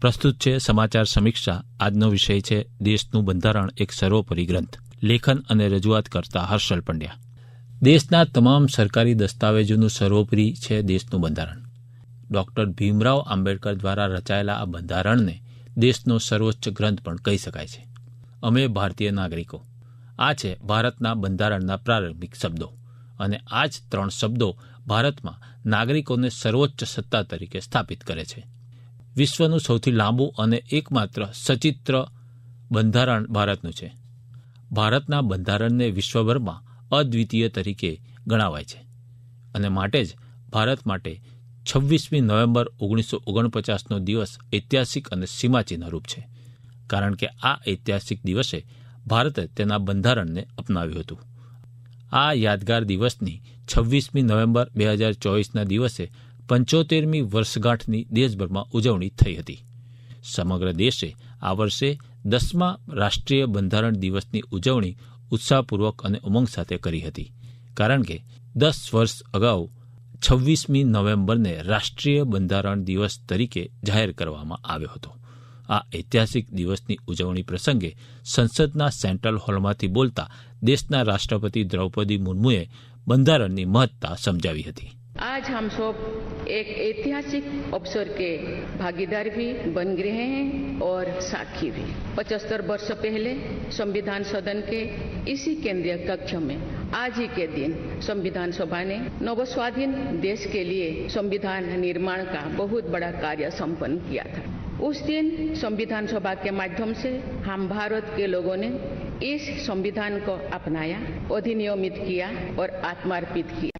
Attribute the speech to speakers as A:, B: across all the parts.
A: પ્રસ્તુત છે સમાચાર સમીક્ષા. આજનો વિષય છે દેશનું બંધારણ એક સર્વોપરી ગ્રંથ. લેખન અને રજૂઆત કરતા હર્ષલ પંડ્યા. દેશના તમામ સરકારી દસ્તાવેજોનું સર્વોપરી છે દેશનું બંધારણ. ડોક્ટર ભીમરાવ આંબેડકર દ્વારા રચાયેલા આ બંધારણને દેશનો સર્વોચ્ચ ગ્રંથ પણ કહી શકાય છે. અમે ભારતીય નાગરિકો. આ છે ભારતના બંધારણના પ્રારંભિક શબ્દો. અને આ જ ત્રણ શબ્દો ભારતમાં નાગરિકોને સર્વોચ્ચ સત્તા તરીકે સ્થાપિત કરે છે. વિશ્વનું સૌથી લાંબુ અને એકમાત્ર સચિત્ર બંધારણ ભારતનું છે. ભારતના બંધારણને વિશ્વભરમાં અદ્વિતીય તરીકે ગણાવાય છે. અને માટે જ ભારત માટે છવ્વીસમી નવેમ્બર ઓગણીસો ઓગણપચાસનો દિવસ ઐતિહાસિક અને સીમાચિહ્નરૂપ છે. કારણ કે આ ઐતિહાસિક દિવસે ભારતે તેના બંધારણને અપનાવ્યું હતું. આ યાદગાર દિવસની છવ્વીસમી નવેમ્બર બે હજાર ચોવીસના દિવસે પંચોતેરમી વર્ષગાંઠની દેશભરમાં ઉજવણી થઈ હતી. સમગ્ર દેશે આ વર્ષે દસમા રાષ્ટ્રીય બંધારણ દિવસની ઉજવણી ઉત્સાહપૂર્વક અને ઉમંગ સાથે કરી હતી. કારણ કે દસ વર્ષ અગાઉ છવ્વીસમી નવેમ્બરને રાષ્ટ્રીય બંધારણ દિવસ તરીકે જાહેર કરવામાં આવ્યો હતો. આ ઐતિહાસિક દિવસની ઉજવણી પ્રસંગે સંસદના સેન્ટ્રલ હોલમાંથી બોલતા દેશના રાષ્ટ્રપતિ દ્રૌપદી મુર્મુએ બંધારણની મહત્તા સમજાવી હતી.
B: आज हम सब एक ऐतिहासिक अवसर के भागीदार भी बन गए हैं और साक्षी भी। पचहत्तर वर्ष पहले संविधान सदन के इसी केंद्रीय कक्ष में आज ही के दिन संविधान सभा ने नवस्वाधीन देश के लिए संविधान निर्माण का बहुत बड़ा कार्य संपन्न किया था। उस दिन संविधान सभा के माध्यम से हम भारत के लोगों ने इस संविधान को अपनाया, अधिनियमित किया और आत्मार्पित किया।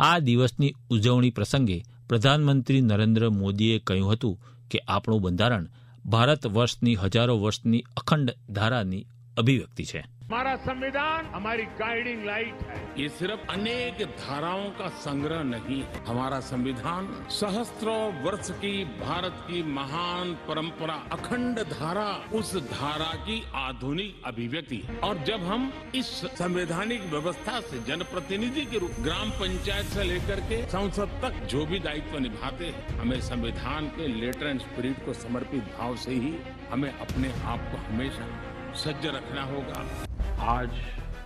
A: આ દિવસની ઉજવણી પ્રસંગે પ્રધાનમંત્રી નરેન્દ્ર મોદીએ કહ્યું હતું કે આપણું બંધારણ ભારત વર્ષની હજારો વર્ષની અખંડ ધારાની અભિવ્યક્તિ છે.
C: મારા સંવિધાન, અમારી ગાઈડિંગ લાઇટ હૈ
D: ये सिर्फ़ अनेक धाराओं का संग्रह नहीं, हमारा संविधान सहस्त्रों वर्ष की भारत की महान परंपरा, अखंड धारा, उस धारा की आधुनिक अभिव्यक्ति। और जब हम इस संवैधानिक व्यवस्था से जनप्रतिनिधि के रूप, ग्राम पंचायत से लेकर के संसद तक जो भी दायित्व निभाते हैं, हमें संविधान के लेटर एंड स्पिरिट को समर्पित भाव से ही हमें अपने आप को हमेशा सज्ज रखना होगा।
C: आज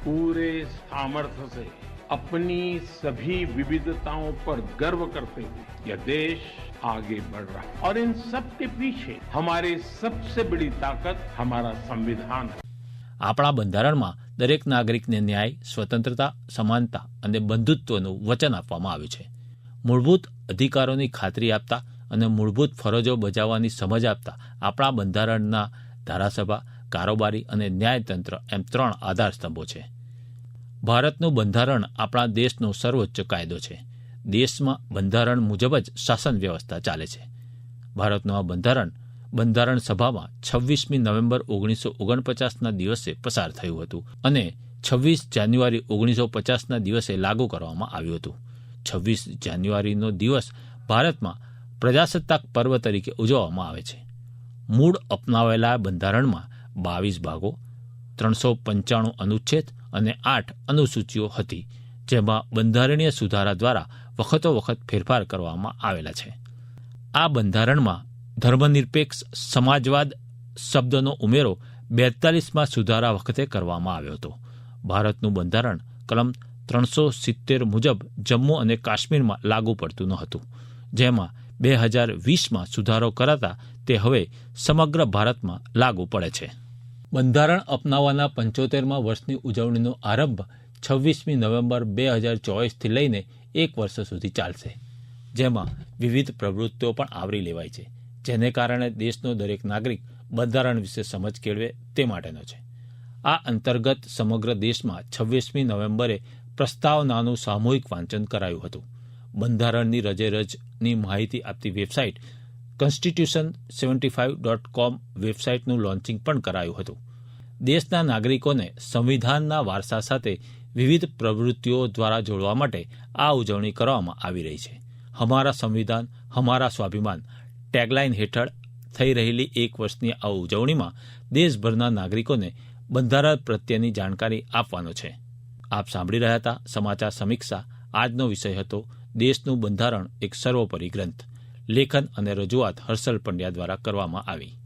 C: पूरे सामर्थ्य से अपनी सभी विविधताओं पर गर्व करते हुए यह देश आगे बढ़ रहा है और इन सब के पीछे हमारी सबसे बड़ी ताकत हमारा संविधान है
A: આપણા બંધારણમાં દરેક નાગરિકને ન્યાય સ્વતંત્રતા સમાનતા અને બંધુત્વનું વચન આપવામાં આવ્યું છે મૂળભૂત અધિકારોની ખાતરી આપતા અને મૂળભૂત ફરજો બજાવવાની સમજ આપતા આપણા બંધારણના ધારાસભા કારોબારી અને ન્યાયતંત્ર એમ ત્રણ આધાર સ્તંભો છે. ભારતનું બંધારણ આપણા દેશનો સર્વોચ્ચ કાયદો છે. દેશમાં બંધારણ મુજબ જ શાસન વ્યવસ્થા ચાલે છે. ભારતનું આ બંધારણ બંધારણ સભામાં છવ્વીસમી નવેમ્બર ઓગણીસો ઓગણપચાસના દિવસે પસાર થયું હતું અને છવ્વીસ જાન્યુઆરી ઓગણીસો પચાસના દિવસે લાગુ કરવામાં આવ્યું હતું. છવ્વીસ જાન્યુઆરીનો દિવસ ભારતમાં પ્રજાસત્તાક પર્વ તરીકે ઉજવવામાં આવે છે. મૂળ અપનાવેલા બંધારણમાં બાવીસ ભાગો, ત્રણસો પંચાણું અનુચ્છેદ અને આઠ અનુસૂચિઓ હતી, જેમાં બંધારણીય સુધારા દ્વારા વખતો વખત ફેરફાર કરવામાં આવેલા છે. આ બંધારણમાં ધર્મનિરપેક્ષ સમાજવાદ શબ્દનો ઉમેરો બેતાલીસમાં સુધારા વખતે કરવામાં આવ્યો હતો. ભારતનું બંધારણ કલમ ત્રણસો સિત્તેર મુજબ જમ્મુ અને કાશ્મીરમાં લાગુ પડતું ન હતું, જેમાં બે હજાર વીસમાં સુધારો કરાતા તે હવે સમગ્ર ભારતમાં લાગુ પડે છે. બંધારણ અપનાવવાના પંચોતેરમાં વર્ષની ઉજવણીનો આરંભ છવ્વીસમી નવેમ્બર બે હજાર ચોવીસથી લઈને એક વર્ષ સુધી ચાલશે. જેમાં વિવિધ પ્રવૃત્તિઓ પણ આવરી લેવાય છે, જેને કારણે દેશનો દરેક નાગરિક બંધારણ વિશે સમજ કેળવે તે માટેનો છે. આ અંતર્ગત સમગ્ર દેશમાં છવ્વીસમી નવેમ્બરે પ્રસ્તાવનાનું સામૂહિક વાંચન કરાયું હતું. બંધારણની રજેરજની માહિતી આપતી website constitution seventy five dot com વેબસાઇટનું launching પણ કરાયું હતું. દેશના નાગરિકોને સંવિધાનના વારસા સાથે વિવિધ પ્રવૃત્તિઓ દ્વારા જોડવા માટે આ ઉજવણી કરવામાં આવી રહી છે. હમારા સંવિધાન હમારા સ્વાભિમાન ટેગલાઇન હેઠળ થઈ રહેલી એક વર્ષની આ ઉજવણીમાં દેશભરના નાગરિકોને બંધારણ પ્રત્યેની જાણકારી આપવાનો છે. આપ સાંભળી રહ્યા હતા સમાચાર સમીક્ષા. આજનો વિષય હતો દેશનું બંધારણ એક સર્વોપરી ગ્રંથ. લેખન અને રજૂઆત હર્ષલ પંડ્યા દ્વારા કરવામાં આવી.